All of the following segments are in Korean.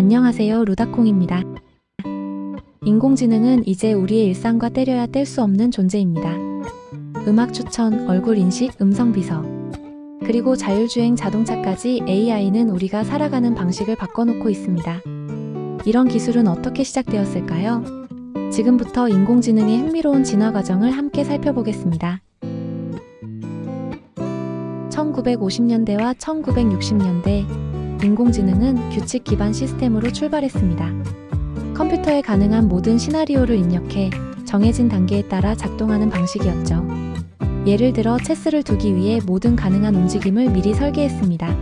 안녕하세요. 루다콩입니다. 인공지능은 이제 우리의 일상과 때려야 뗄 수 없는 존재입니다. 음악 추천, 얼굴 인식, 음성 비서. 그리고 자율주행 자동차까지 AI는 우리가 살아가는 방식을 바꿔놓고 있습니다. 이런 기술은 어떻게 시작되었을까요? 지금부터 인공지능의 흥미로운 진화 과정을 함께 살펴보겠습니다. 1950년대와 1960년대 인공지능은 규칙 기반 시스템으로 출발했습니다. 컴퓨터에 가능한 모든 시나리오를 입력해 정해진 단계에 따라 작동하는 방식이었죠. 예를 들어 체스를 두기 위해 모든 가능한 움직임을 미리 설계했습니다.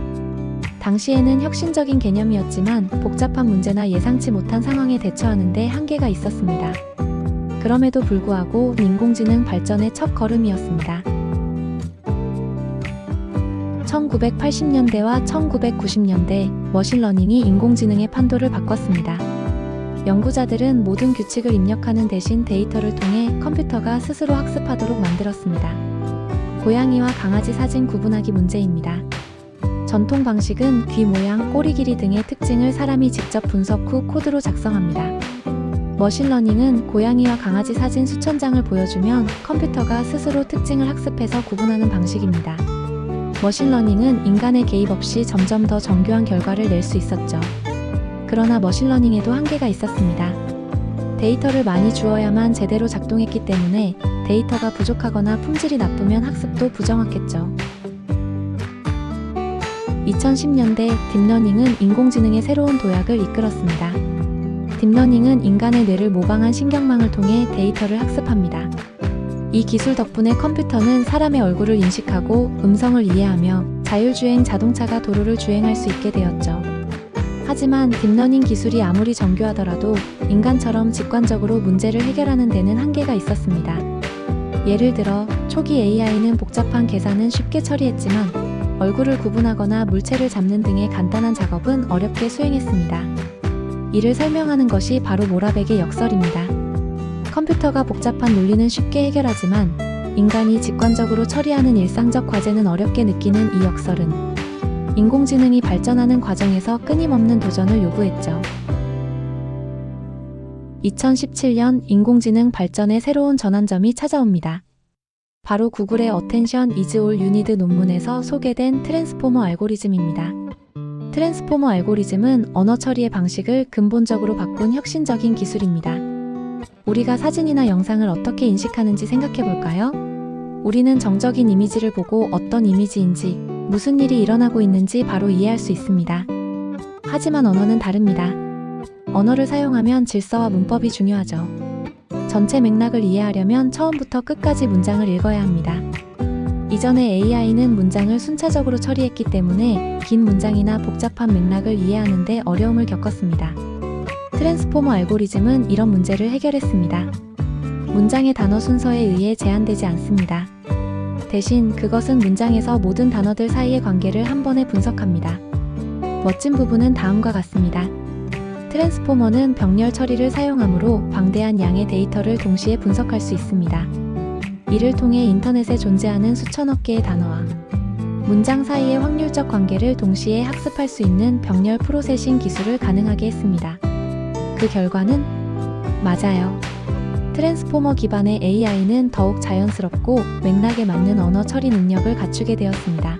당시에는 혁신적인 개념이었지만 복잡한 문제나 예상치 못한 상황에 대처하는 데 한계가 있었습니다. 그럼에도 불구하고 인공지능 발전의 첫 걸음이었습니다. 1980년대와 1990년대 머신러닝이 인공지능의 판도를 바꿨습니다. 연구자들은 모든 규칙을 입력하는 대신 데이터를 통해 컴퓨터가 스스로 학습하도록 만들었습니다. 고양이와 강아지 사진 구분하기 문제입니다. 전통 방식은 귀 모양, 꼬리 길이 등의 특징을 사람이 직접 분석 후 코드로 작성합니다. 머신러닝은 고양이와 강아지 사진 수천 장을 보여주면 컴퓨터가 스스로 특징을 학습해서 구분하는 방식입니다. 머신러닝은 인간의 개입 없이 점점 더 정교한 결과를 낼 수 있었죠. 그러나 머신러닝에도 한계가 있었습니다. 데이터를 많이 주어야만 제대로 작동했기 때문에 데이터가 부족하거나 품질이 나쁘면 학습도 부정확했죠. 2010년대 딥러닝은 인공지능의 새로운 도약을 이끌었습니다. 딥러닝은 인간의 뇌를 모방한 신경망을 통해 데이터를 학습합니다. 이 기술 덕분에 컴퓨터는 사람의 얼굴을 인식하고 음성을 이해하며 자율주행 자동차가 도로를 주행할 수 있게 되었죠. 하지만 딥러닝 기술이 아무리 정교하더라도 인간처럼 직관적으로 문제를 해결하는 데는 한계가 있었습니다. 예를 들어 초기 AI는 복잡한 계산은 쉽게 처리했지만 얼굴을 구분하거나 물체를 잡는 등의 간단한 작업은 어렵게 수행했습니다. 이를 설명하는 것이 바로 모라백의 역설입니다. 컴퓨터가 복잡한 논리는 쉽게 해결하지만 인간이 직관적으로 처리하는 일상적 과제는 어렵게 느끼는 이 역설은 인공지능이 발전하는 과정에서 끊임없는 도전을 요구했죠. 2017년 인공지능 발전의 새로운 전환점이 찾아옵니다. 바로 구글의 어텐션 이즈 올 유니드 논문에서 소개된 트랜스포머 알고리즘입니다. 트랜스포머 알고리즘은 언어 처리의 방식을 근본적으로 바꾼 혁신적인 기술입니다. 우리가 사진이나 영상을 어떻게 인식하는지 생각해 볼까요? 우리는 정적인 이미지를 보고 어떤 이미지인지, 무슨 일이 일어나고 있는지 바로 이해할 수 있습니다. 하지만 언어는 다릅니다. 언어를 사용하면 질서와 문법이 중요하죠. 전체 맥락을 이해하려면 처음부터 끝까지 문장을 읽어야 합니다. 이전에 AI는 문장을 순차적으로 처리했기 때문에 긴 문장이나 복잡한 맥락을 이해하는데 어려움을 겪었습니다. 트랜스포머 알고리즘은 이런 문제를 해결했습니다. 문장의 단어 순서에 의해 제한되지 않습니다. 대신 그것은 문장에서 모든 단어들 사이의 관계를 한 번에 분석합니다. 멋진 부분은 다음과 같습니다. 트랜스포머는 병렬 처리를 사용하므로 방대한 양의 데이터를 동시에 분석할 수 있습니다. 이를 통해 인터넷에 존재하는 수천억 개의 단어와 문장 사이의 확률적 관계를 동시에 학습할 수 있는 병렬 프로세싱 기술을 가능하게 했습니다. 그 결과는 맞아요. 트랜스포머 기반의 AI는 더욱 자연스럽고 맥락에 맞는 언어 처리 능력을 갖추게 되었습니다.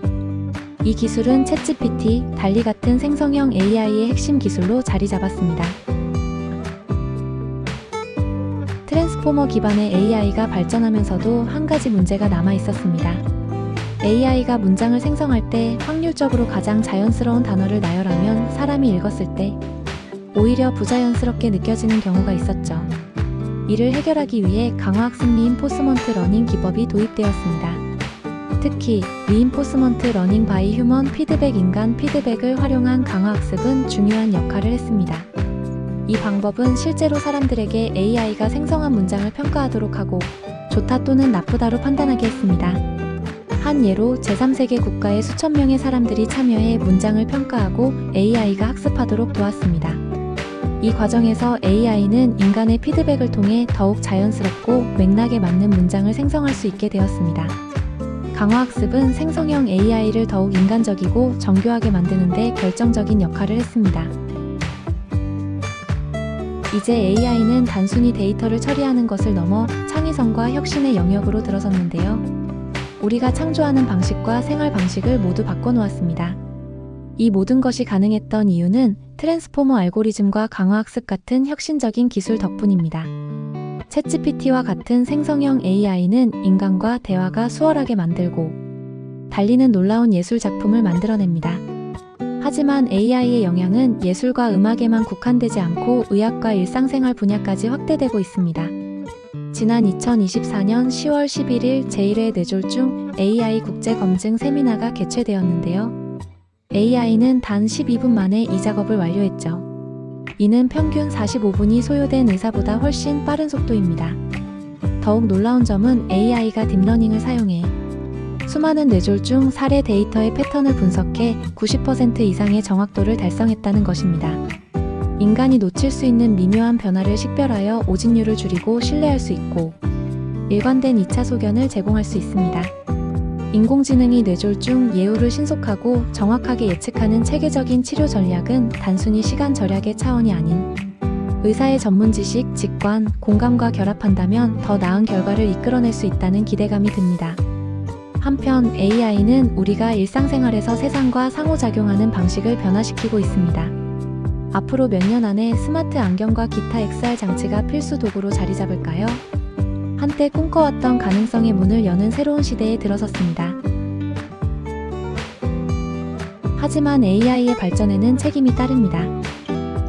이 기술은 챗GPT, 달리 같은 생성형 AI의 핵심 기술로 자리 잡았습니다. 트랜스포머 기반의 AI가 발전하면서도 한 가지 문제가 남아 있었습니다. AI가 문장을 생성할 때 확률적으로 가장 자연스러운 단어를 나열하면 사람이 읽었을 때 오히려 부자연스럽게 느껴지는 경우가 있었죠. 이를 해결하기 위해 강화학습 리인포스먼트 러닝 기법이 도입되었습니다. 특히 리인포스먼트 러닝 바이 휴먼 피드백 인간 피드백을 활용한 강화학습은 중요한 역할을 했습니다. 이 방법은 실제로 사람들에게 AI가 생성한 문장을 평가하도록 하고 좋다 또는 나쁘다로 판단하게 했습니다. 한 예로 제3세계 국가의 수천 명의 사람들이 참여해 문장을 평가하고 AI가 학습하도록 도왔습니다. 이 과정에서 AI는 인간의 피드백을 통해 더욱 자연스럽고 맥락에 맞는 문장을 생성할 수 있게 되었습니다. 강화학습은 생성형 AI를 더욱 인간적이고 정교하게 만드는데 결정적인 역할을 했습니다. 이제 AI는 단순히 데이터를 처리하는 것을 넘어 창의성과 혁신의 영역으로 들어섰는데요. 우리가 창조하는 방식과 생활 방식을 모두 바꿔놓았습니다. 이 모든 것이 가능했던 이유는 트랜스포머 알고리즘과 강화학습 같은 혁신적인 기술 덕분입니다. 챗GPT와 같은 생성형 AI는 인간과 대화가 수월하게 만들고 달리는 놀라운 예술 작품을 만들어냅니다. 하지만 AI의 영향은 예술과 음악에만 국한되지 않고 의학과 일상생활 분야까지 확대되고 있습니다. 지난 2024년 10월 11일 제1회 뇌졸중 AI 국제 검증 세미나가 개최되었는데요. AI는 단 12분 만에 이 작업을 완료했죠. 이는 평균 45분이 소요된 의사보다 훨씬 빠른 속도입니다. 더욱 놀라운 점은 AI가 딥러닝을 사용해 수많은 뇌졸중 사례 데이터의 패턴을 분석해 90% 이상의 정확도를 달성했다는 것입니다. 인간이 놓칠 수 있는 미묘한 변화를 식별하여 오진율을 줄이고 신뢰할 수 있고 일관된 2차 소견을 제공할 수 있습니다. 인공지능이 뇌졸중 예후를 신속하고 정확하게 예측하는 체계적인 치료 전략은 단순히 시간 절약의 차원이 아닌 의사의 전문 지식, 직관, 공감과 결합한다면 더 나은 결과를 이끌어낼 수 있다는 기대감이 듭니다. 한편 AI는 우리가 일상생활에서 세상과 상호작용하는 방식을 변화시키고 있습니다. 앞으로 몇 년 안에 스마트 안경과 기타 XR 장치가 필수 도구로 자리 잡을까요? 한때 꿈꿔왔던 가능성의 문을 여는 새로운 시대에 들어섰습니다. 하지만 AI의 발전에는 책임이 따릅니다.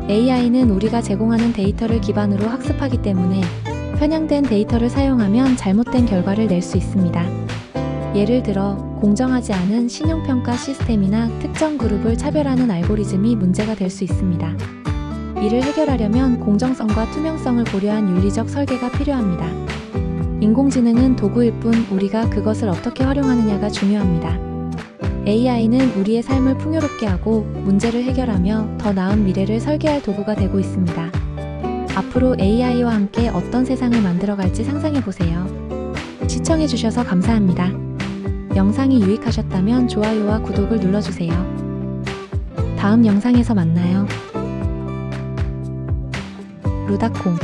AI는 우리가 제공하는 데이터를 기반으로 학습하기 때문에 편향된 데이터를 사용하면 잘못된 결과를 낼 수 있습니다. 예를 들어 공정하지 않은 신용평가 시스템이나 특정 그룹을 차별하는 알고리즘이 문제가 될 수 있습니다. 이를 해결하려면 공정성과 투명성을 고려한 윤리적 설계가 필요합니다. 인공지능은 도구일 뿐 우리가 그것을 어떻게 활용하느냐가 중요합니다. AI는 우리의 삶을 풍요롭게 하고 문제를 해결하며 더 나은 미래를 설계할 도구가 되고 있습니다. 앞으로 AI와 함께 어떤 세상을 만들어갈지 상상해 보세요. 시청해주셔서 감사합니다. 영상이 유익하셨다면 좋아요와 구독을 눌러주세요. 다음 영상에서 만나요. 루다콩